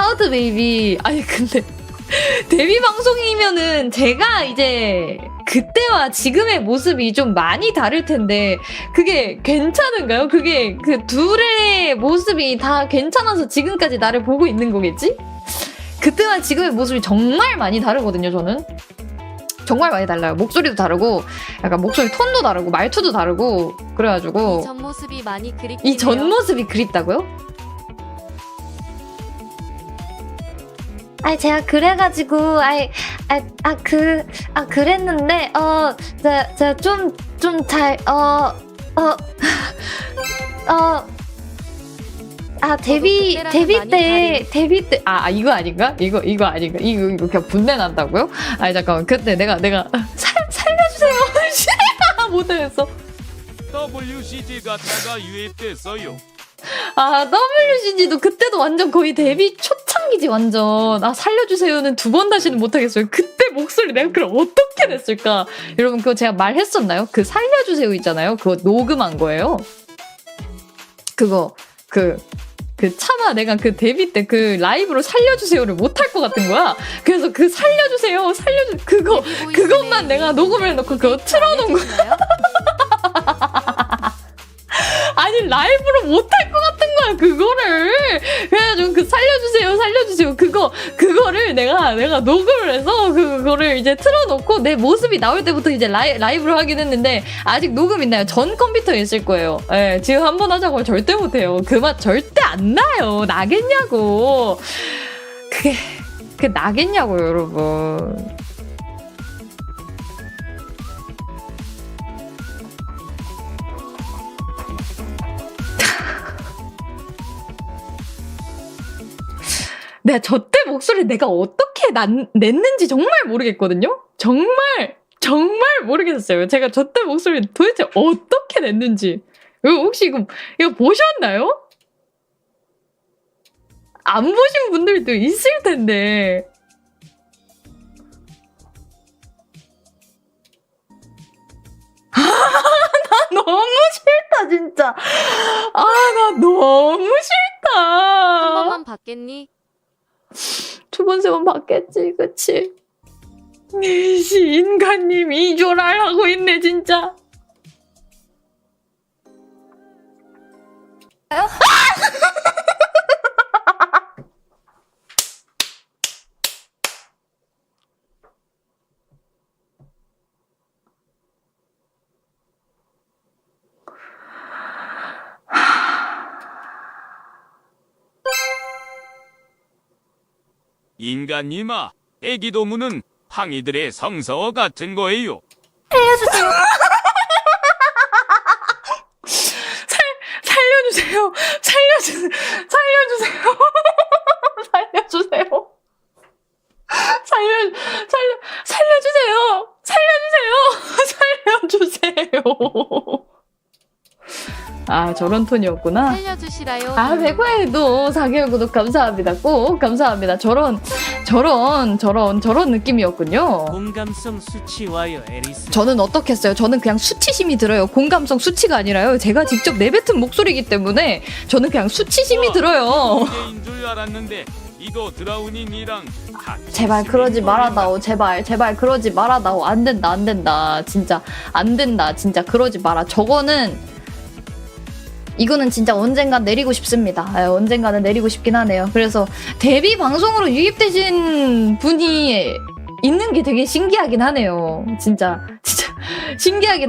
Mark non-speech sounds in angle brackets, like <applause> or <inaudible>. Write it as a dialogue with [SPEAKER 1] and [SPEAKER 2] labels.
[SPEAKER 1] 샤우트 베이비. 아니 근데 <laughs> 데뷔 방송이면은 제가 이제 그때와 지금의 모습이 좀 많이 다를 텐데 그게 괜찮은가요? 그게 그 둘의 모습이 다 괜찮아서 지금까지 나를 보고 있는 거겠지? 그때와 지금의 모습이 정말 많이 다르거든요, 저는. 정말 많이 달라요. 목소리도 다르고, 약간 목소리 톤도 다르고, 말투도 다르고, 그래가지고.
[SPEAKER 2] 전 모습이 많이 그립긴
[SPEAKER 1] 이전
[SPEAKER 2] 해요.
[SPEAKER 1] 모습이 그립다고요?
[SPEAKER 3] 아니 제가 그래가지고 아이 아그 아 그랬는데 어 제가 제가 좀 좀 잘 어 어 <laughs> 어 아 데뷔 데뷔 때
[SPEAKER 1] 데뷔 때, 아, 아, 이거 아닌가? 이거, 이거 아닌가? 이거, 이거 그냥 분내 난다고요? 아니, 잠깐만. 그때 내가, 내가, <laughs> 살, 살려주세요. <laughs> 못하겠어.
[SPEAKER 4] WCG 가타가 유입됐어요.
[SPEAKER 1] 아, WCG도 그때도 완전 거의 데뷔 초창기지, 완전. 아, 살려주세요는 두 번 다시는 못하겠어요. 그때 목소리 내가 그럼 어떻게 냈을까? 여러분, 그거 제가 말했었나요? 그 살려주세요 있잖아요. 그거 녹음한 거예요. 그거, 그, 그 차마 내가 그 데뷔 때 그 라이브로 살려주세요를 못할 것 같은 거야. 그래서 그 살려주세요, 살려주, 그거, 그것만
[SPEAKER 2] 네,
[SPEAKER 1] 내가 녹음을 해놓고 그거 틀어놓은
[SPEAKER 2] 안해
[SPEAKER 1] 그거 그거를 내가 내가 녹음을 해서 그거를 이제 틀어놓고 내 모습이 나올 때부터 이제 라이, 라이브로 하긴 했는데 아직 녹음 있나요? 전 컴퓨터에 있을 거예요. 예, 지금 한 번 하자고 절대 못해요. 그 맛 절대 안 나요. 나겠냐고. 그게 그게 나겠냐고요, 여러분. 내가 저 때 목소리 내가 어떻게 난, 냈는지 정말 모르겠거든요? 정말, 정말 모르겠어요. 제가 저 때 목소리 도대체 어떻게 냈는지. 이거 혹시 이거, 이거 보셨나요? 안 보신 분들도 있을 텐데. <laughs> 아, 나 너무 싫다, 진짜. 아, 나 너무 싫다.
[SPEAKER 2] 한 번만 받겠니?
[SPEAKER 1] 두 번, 세 번 봤겠지, 그치? 이씨, 인간님 이조랄 하고 있네, 진짜.
[SPEAKER 4] 인간님아, 애기도무는 항이들의 성서 같은 거예요.
[SPEAKER 1] 살려주세요. 살려주세요. 살려주세요. 살려주세요. 살려, 살려, 살려주세요. 살려주세요. 살려주세요. 아, 저런 톤이었구나.
[SPEAKER 2] 살려주시라요.
[SPEAKER 1] 아, 백화에도 4개월 구독 감사합니다. 꼭 감사합니다. 저런, 저런, 저런, 저런 느낌이었군요.
[SPEAKER 5] 공감성 수치와요 에리스
[SPEAKER 1] 저는 어떻게 했어요? 저는 그냥 수치심이 들어요. 공감성 수치가 아니라요. 제가 직접 내뱉은 목소리이기 때문에 저는 그냥 수치심이 들어요. <laughs>
[SPEAKER 4] 줄 알았는데 이거 드라우닝이랑 같이
[SPEAKER 1] 제발 그러지. 말아다오. 제발, 제발 그러지 말아다오. 안 된다, 안 된다. 진짜 안 된다. 진짜 그러지 마라. 저거는 이거는 진짜 언젠간 내리고 싶습니다. 예, 언젠가는 내리고 싶긴 하네요. 그래서 데뷔 방송으로 유입되신 분이 있는 게 되게 신기하긴 하네요. 진짜, 진짜 <laughs> 신기하긴